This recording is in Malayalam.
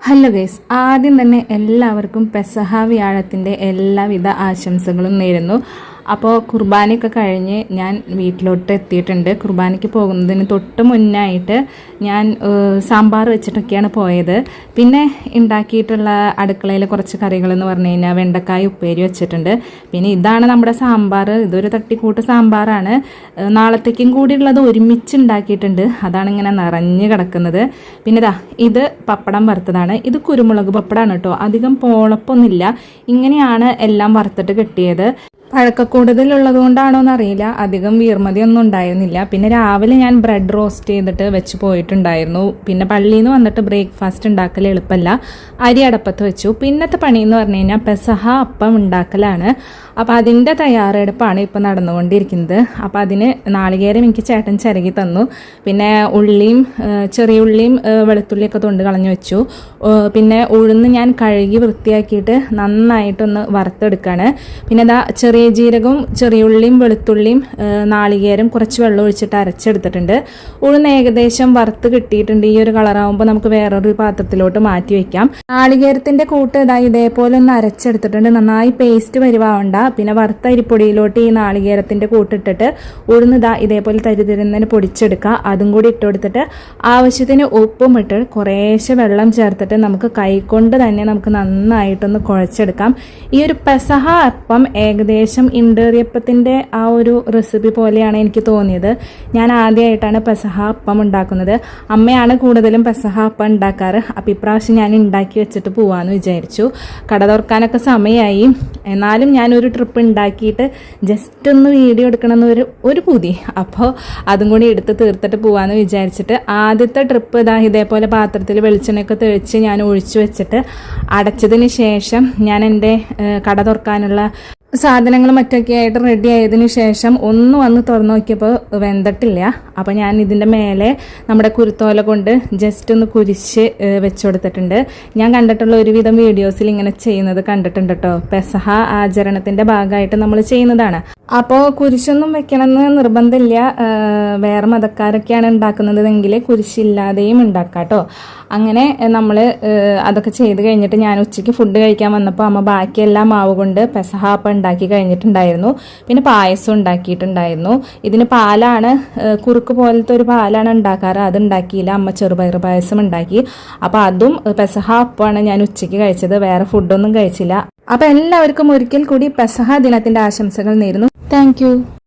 ഹലോ ഗൈസ് ആദ്യം തന്നെ എല്ലാവർക്കും പെസഹ വ്യാഴത്തിന്റെ എല്ലാവിധ ആശംസകളും നേരുന്നു. അപ്പോൾ കുർബാനയൊക്കെ കഴിഞ്ഞ് ഞാൻ വീട്ടിലോട്ട് എത്തിയിട്ടുണ്ട്. കുർബാനയ്ക്ക് പോകുന്നതിന് തൊട്ട് മുന്നായിട്ട് ഞാൻ സാമ്പാർ വെച്ചിട്ടൊക്കെയാണ് പോയത്. പിന്നെ ഉണ്ടാക്കിയിട്ടുള്ള അടുക്കളയിൽ കുറച്ച് കറികൾ എന്ന് പറഞ്ഞു കഴിഞ്ഞാൽ വെണ്ടക്കായ ഉപ്പേരി വെച്ചിട്ടുണ്ട്. പിന്നെ ഇതാണ് നമ്മുടെ സാമ്പാർ. ഇതൊരു തട്ടിക്കൂട്ട് സാമ്പാറാണ്. നാളത്തേക്കും കൂടി ഉള്ളത് ഒരുമിച്ച് ഉണ്ടാക്കിയിട്ടുണ്ട് അതാണ് ഇങ്ങനെ നിറഞ്ഞ് കിടക്കുന്നത്. പിന്നെ ഇതാ ഇത് പപ്പടം വറുത്തതാണ്. ഇത് കുരുമുളക് പപ്പടമാണ് കേട്ടോ. അധികം പോളപ്പൊന്നുമില്ല. ഇങ്ങനെയാണ് എല്ലാം വറുത്തിട്ട് കിട്ടിയത്. പഴക്കക്കൂടുതലുള്ളത് കൊണ്ടാണോ എന്നറിയില്ല അധികം വീർമതിയൊന്നും ഉണ്ടായിരുന്നില്ല. പിന്നെ രാവിലെ ഞാൻ ബ്രെഡ് റോസ്റ്റ് ചെയ്തിട്ട് വെച്ച് പോയിട്ടുണ്ടായിരുന്നു. പിന്നെ പള്ളിയിൽ നിന്ന് വന്നിട്ട് ബ്രേക്ക്ഫാസ്റ്റ് ഉണ്ടാക്കൽ എളുപ്പമല്ല അരി അടപ്പത്ത് വെച്ചു. പിന്നത്തെ പണി എന്ന് പറഞ്ഞു കഴിഞ്ഞാൽ പെസഹ അപ്പം ഉണ്ടാക്കലാണ്. അപ്പോൾ അതിന്റെ തയ്യാറെടുപ്പാണ് ഇപ്പോൾ നടന്നുകൊണ്ടിരിക്കുന്നത്. അപ്പോൾ അതിന് നാളികേരം എനിക്ക് ചേട്ടൻ ചിരകി തന്നു. പിന്നെ ഉള്ളിയും ചെറിയ ഉള്ളിയും വെളുത്തുള്ളിയൊക്കെ തൊണ്ട് കളഞ്ഞു വെച്ചു. പിന്നെ ഉഴുന്ന് ഞാൻ കഴുകി വൃത്തിയാക്കിയിട്ട് നന്നായിട്ടൊന്ന് വറുത്തെടുക്കുകയാണ് പിന്നെ ഇതാ ചെറിയ ജീരകവും ചെറിയ ഉള്ളിയും വെളുത്തുള്ളിയും നാളികേരം കുറച്ച് വെള്ളം ഒഴിച്ചിട്ട് അരച്ചെടുത്തിട്ടുണ്ട്. ഉഴുന്ന് ഏകദേശം വറുത്ത് കിട്ടിയിട്ടുണ്ട്. ഈ ഒരു കളറാകുമ്പോൾ നമുക്ക് വേറൊരു പാത്രത്തിലോട്ട് മാറ്റി വെക്കാം. നാളികേരത്തിന്റെ കൂട്ട് ഇതായി ഇതേപോലെ ഒന്ന് അരച്ചെടുത്തിട്ടുണ്ട്. നന്നായി പേസ്റ്റ് വരുവാണ്ട പിന്നെ വറുത്ത അരിപ്പൊടിയിലോട്ട് ഈ നാളികേരത്തിന്റെ കൂട്ടിട്ടിട്ട് ഉഴുന്ന് ഇതാ ഇതേപോലെ തരിതിരുന്നതിന് പൊടിച്ചെടുക്കുക. അതും കൂടി ഇട്ട് കൊടുത്തിട്ട് ആവശ്യത്തിന് ഉപ്പും ഇട്ട് കുറേശ്ശെ വെള്ളം ചേർത്തിട്ട് നമുക്ക് കൈകൊണ്ട് തന്നെ നമുക്ക് നന്നായിട്ടൊന്ന് കുഴച്ചെടുക്കാം. ഈ ഒരു പെസഹ അപ്പം ഏകദേശം ഇണ്ടേറിയപ്പത്തിന്റെ ആ ഒരു റെസിപ്പി പോലെയാണ് എനിക്ക് തോന്നിയത്. ഞാൻ ആദ്യമായിട്ടാണ് പെസഹ അപ്പം ഉണ്ടാക്കുന്നത്. അമ്മയാണ് കൂടുതലും പെസഹ അപ്പം ഉണ്ടാക്കാറ്. അപ്പം ഇപ്രാവശ്യം ഞാൻ ഉണ്ടാക്കി വെച്ചിട്ട് പോവാമെന്ന് വിചാരിച്ചു. കട തുറക്കാനൊക്കെ സമയമായി എന്നാലും ഞാനൊരു ട്രിപ്പ് ഉണ്ടാക്കിയിട്ട് ജസ്റ്റ് ഒന്ന് വീഡിയോ എടുക്കണമെന്ന് ഒരു ഒരു പുതി. അപ്പോൾ അതും കൂടി എടുത്ത് തീർത്തിട്ട് പോവാമെന്ന് വിചാരിച്ചിട്ട് ആദ്യത്തെ ട്രിപ്പ് ഇതാ ഇതേപോലെ പാത്രത്തിൽ വെളിച്ചെണ്ണയൊക്കെ തെളിച്ച് ഞാൻ ഒഴിച്ചു വെച്ചിട്ട് അടച്ചതിന് ശേഷം ഞാൻ എന്റെ കട തുറക്കാനുള്ള സാധനങ്ങൾ മറ്റൊക്കെ ആയിട്ട് റെഡി ആയതിനു ശേഷം ഒന്ന് വന്ന് തുറന്നു നോക്കിയപ്പോൾ വെന്തട്ടില്ല. അപ്പോൾ ഞാൻ ഇതിന്റെ മേലെ നമ്മുടെ കുരുത്തോല കൊണ്ട് ജസ്റ്റ് ഒന്ന് കുരിശ് വെച്ചു കൊടുത്തിട്ടുണ്ട്. ഞാൻ കണ്ടിട്ടുള്ള ഒരുവിധം വീഡിയോസിൽ ഇങ്ങനെ ചെയ്യുന്നത് കണ്ടിട്ടുണ്ട് കേട്ടോ പെസഹ ആചരണത്തിന്റെ ഭാഗമായിട്ട് നമ്മൾ ചെയ്യുന്നതാണ്. അപ്പോൾ കുരിശൊന്നും വെക്കണമെന്ന് നിർബന്ധമില്ല. വേറെ മതക്കാരൊക്കെയാണ് ഉണ്ടാക്കുന്നതെങ്കിൽ കുരിശില്ലാതെയും ഉണ്ടാക്കാം കേട്ടോ അങ്ങനെ നമ്മൾ അതൊക്കെ ചെയ്ത് കഴിഞ്ഞിട്ട് ഞാൻ ഉച്ചയ്ക്ക് ഫുഡ് കഴിക്കാൻ വന്നപ്പോൾ അമ്മ ബാക്കിയെല്ലാം മാവ് കൊണ്ട് പെസഹാപ്പ ഉണ്ടാക്കി കഴിഞ്ഞിട്ടുണ്ടായിരുന്നു. പിന്നെ പായസം ഉണ്ടാക്കിയിട്ടുണ്ടായിരുന്നു. ഇതിന് പാലാണ് കുറുക്ക് പോലത്തെ ഒരു പാലാണ് ഉണ്ടാക്കാറ്. അത് ഉണ്ടാക്കിയില്ല. അമ്മ ചെറുപയർ പായസം ഉണ്ടാക്കി. അപ്പോൾ അതും പെസഹാപ്പാണ് പെസഹ ഞാൻ ഉച്ചയ്ക്ക് കഴിച്ചത്. വേറെ ഫുഡൊന്നും കഴിച്ചില്ല. അപ്പോൾ എല്ലാവർക്കും ഒരിക്കൽ കൂടി പെസഹ ദിനത്തിന്റെ ആശംസകൾ നേരുന്നു. താങ്ക്